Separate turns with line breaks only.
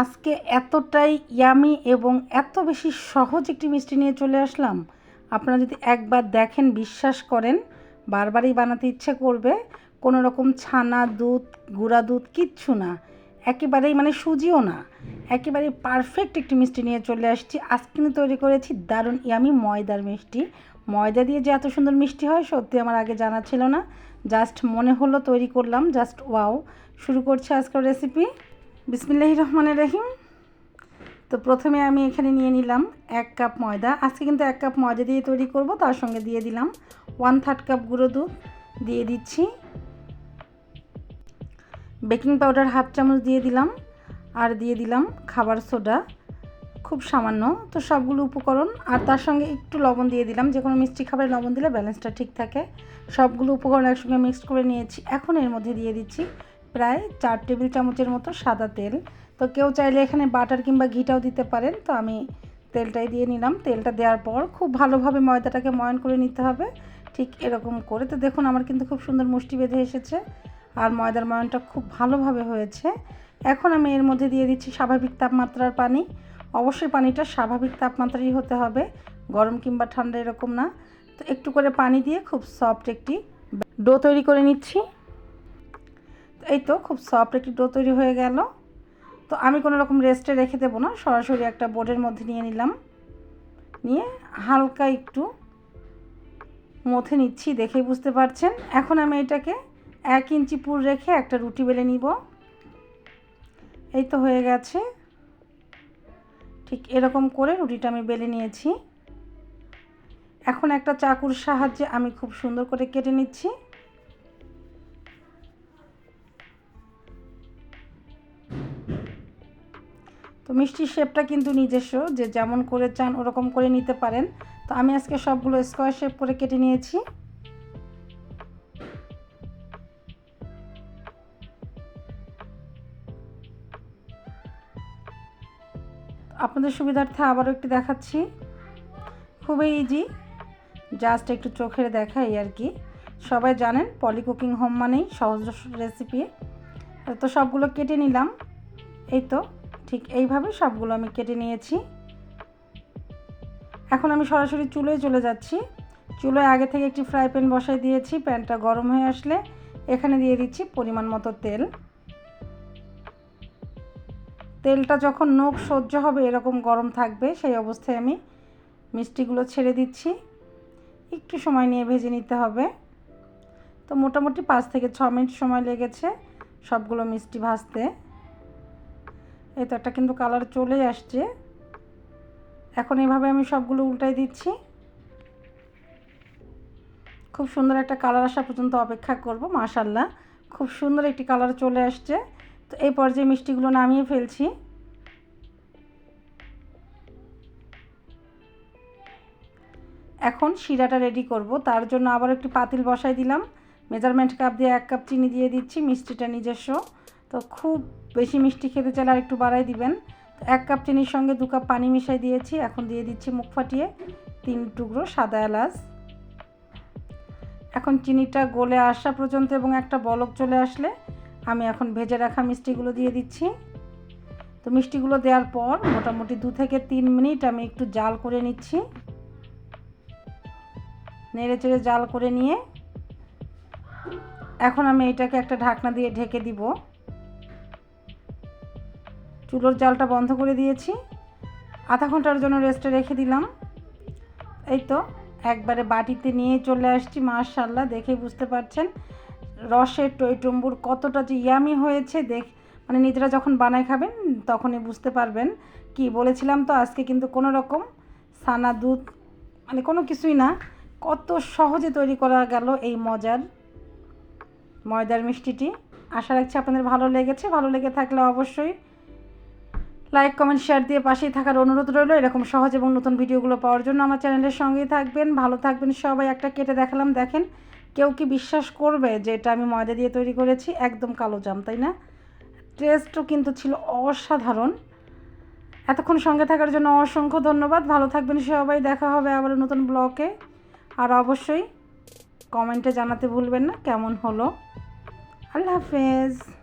আজকে এতটাই ইয়ামি এবং এত বেশি সহজ একটি মিষ্টি নিয়ে চলে আসলাম। আপনারা যদি একবার দেখেন, বিশ্বাস করেন, বারবারই বানাতে ইচ্ছে করবে। কোনো রকম ছানা দুধ, গুঁড়া দুধ কিচ্ছু না। একেবারেই মানে সুজিও না। একেবারে পারফেক্ট একটি মিষ্টি নিয়ে চলে আসছি। আজকে আমি তৈরি করেছি দারুণ ইয়ামি ময়দার মিষ্টি। ময়দা দিয়ে যে এত সুন্দর মিষ্টি হয়, সত্যি আমার আগে জানা ছিল না। জাস্ট মনে হলো তৈরি করলাম, জাস্ট ওয়াও। শুরু করছি আজকের রেসিপি বিসমিল্লাহির রহমানের রহিম। তো প্রথমে আমি এখানে নিয়ে নিলাম এক কাপ ময়দা। আজকে কিন্তু এক কাপ ময়দা দিয়ে তৈরি করব, তার সঙ্গে দিয়ে দিলাম ওয়ান থার্ড কাপ গুঁড়ো দুধ। দিয়ে দিচ্ছি। বেকিং পাউডার হাফ চামচ দিয়ে দিলাম আর দিয়ে দিলাম খাবার সোডা, খুব সামান্য। তো সবগুলো উপকরণ আর তার সঙ্গে একটু লবণ দিয়ে দিলাম। যে কোনো মিষ্টি খাবারে লবণ দিলে ব্যালেন্সটা ঠিক থাকে। সবগুলো উপকরণ একসঙ্গে মিক্সড করে নিয়েছি। এখন এর মধ্যে দিয়ে দিচ্ছি প্রায় চার টেবিল চামচের মতো সাদা তেল। তো কেউ চাইলে এখানে বাটার কিংবা ঘিটাও দিতে পারেন। তো আমি তেলটাই দিয়ে নিলাম। তেলটা দেওয়ার পর খুব ভালোভাবে ময়দাটাকে ময়ন করে নিতে হবে। ঠিক এরকম করে। তো দেখুন, আমার কিন্তু খুব সুন্দর মুষ্টি বেঁধে এসেছে আর ময়দার ময়নটা খুব ভালোভাবে হয়েছে। এখন আমি এর মধ্যে দিয়ে দিচ্ছি স্বাভাবিক তাপমাত্রার পানি। অবশ্যই পানিটা স্বাভাবিক তাপমাত্রারই হতে হবে। গরম কিংবা ঠান্ডা এরকম না। তো একটু করে পানি দিয়ে খুব সফট একটি ডো তৈরি করে নিচ্ছি। এই তো খুব সফট একটি ডো তৈরি হয়ে গেল। তো আমি কোনো রকম রেস্টে রেখে দেবো না, সরাসরি একটা বোর্ডের মধ্যে নিয়ে নিলাম। নিয়ে হালকা একটু মথে নিচ্ছি, দেখেই বুঝতে পারছেন। এখন আমি এটাকে এক ইঞ্চি পুর রেখে একটা রুটি বেলে নিব। এই তো হয়ে গেছে। ঠিক এরকম করে রুটিটা আমি বেলে নিয়েছি। এখন একটা চাকুর সাহায্যে আমি খুব সুন্দর করে কেটে নিচ্ছি। তো মিষ্টির শেপটা কিন্তু নিজস্ব, যে যেমন করে চান ওরকম করে নিতে পারেন। তো আমি আজকে সবগুলো স্কোয়ার শেপ করে কেটে নিয়েছি। আপনাদের সুবিধার্থে আবারও একটু দেখাচ্ছি। খুবই ইজি জাস্ট একটু চোখের দেখাই আর কি। সবাই জানেন পলি কুকিং হোম মানেই সহজ রেসিপি তো সবগুলো কেটে নিলাম, এই তো। ঠিক এইভাবে সবগুলো আমি কেটে নিয়েছি। এখন আমি সরাসরি চুলোয় চলে যাচ্ছি। চুলোয় আগে থেকে একটি ফ্রাই প্যান বসাই দিয়েছি, প্যানটা গরম হয়ে আসলে এখানে দিয়ে দিচ্ছি পরিমাণ মতো তেল। তেলটা যখন নখ সহ্য হবে, এরকম গরম থাকবে, সেই অবস্থায় আমি মিষ্টিগুলো ছেড়ে দিচ্ছি। একটু সময় নিয়ে ভেজে নিতে হবে। তো মোটামুটি পাঁচ থেকে ছ মিনিট সময় লেগেছে সবগুলো মিষ্টি ভাজতে। এই তো একটা কিন্তু কালার চলে আসছে। এখন এভাবে আমি সবগুলো উল্টাই দিচ্ছি। খুব সুন্দর একটা কালার আসা পর্যন্ত অপেক্ষা করব মাশাল্লাহ খুব সুন্দর একটি কালার চলে আসছে। তো এই পর্যায়ে মিষ্টিগুলো নামিয়ে ফেলছি। এখন শিরাটা রেডি করব। তার জন্য আবার একটি পাতিল বসাই দিলাম। মেজারমেন্ট কাপ দিয়ে এক কাপ চিনি দিয়ে দিচ্ছি। মিষ্টিটা নিজস্ব। তো খুব বেশি মিষ্টি খেতে চাইলে আর একটু বাড়াই দিবেন। তো এক কাপ চিনির সঙ্গে দু কাপ পানি মিশাই দিয়েছি, এখন দিয়ে দিচ্ছি মুখ ফাটিয়ে তিন টুকরো সাদা এলাচ। এখন চিনিটা গলে আসা পর্যন্ত এবং একটা বলক চলে আসলে আমি এখন ভেজে রাখা মিষ্টিগুলো দিয়ে দিচ্ছি। তো মিষ্টিগুলো দেওয়ার পর মোটামুটি দু থেকে তিন মিনিট আমি একটু জাল করে নিচ্ছি। নেড়ে চেড়ে জাল করে নিয়ে এখন আমি এটাকে একটা ঢাকনা দিয়ে ঢেকে দিব। চুলোর জালটা বন্ধ করে দিয়েছি। আধা ঘণ্টার জন্য রেস্টে রেখে দিলাম। এই তো, একবারে বাটিতে নিয়ে চলে আসছি মাশাল্লাহ দেখে বুঝতে পারছেন। রসের টইটম্বুর কতটা যে ইয়ামি হয়েছে, দেখ মানে নিজেরা যখন বানায় খাবেন, তখনই বুঝতে পারবেন। কি বলেছিলাম তো, আজকে কিন্তু কোনো রকম সানা দুধ মানে কোনো কিছুই না, কত সহজে তৈরি করা গেল এই মজার, ময়দার মিষ্টিটি। আশা রাখছি আপনাদের ভালো লেগেছে। ভালো লেগে থাকলে অবশ্যই লাইক কমেন্ট শেয়ার দিয়ে পাশেই থাকার অনুরোধ রইল। এরকম সহজ এবং নতুন ভিডিওগুলো পাওয়ার জন্য আমার চ্যানেলের সঙ্গেই থাকবেন। ভালো থাকবেন সবাই। একটা কেটে দেখালাম, দেখেন। কেউ কি বিশ্বাস করবে যে এটা আমি ময়দা দিয়ে তৈরি করেছি? একদম কালো জাম, তাই না? টেস্টও কিন্তু ছিল অসাধারণ। এতক্ষণ সঙ্গে থাকার জন্য অসংখ্য ধন্যবাদ। ভালো থাকবেন সবাই। দেখা হবে আবার নতুন ব্লকে। আর অবশ্যই কমেন্টে জানাতে ভুলবেন না। কেমন হলো? আল্লাহ হাফেজ।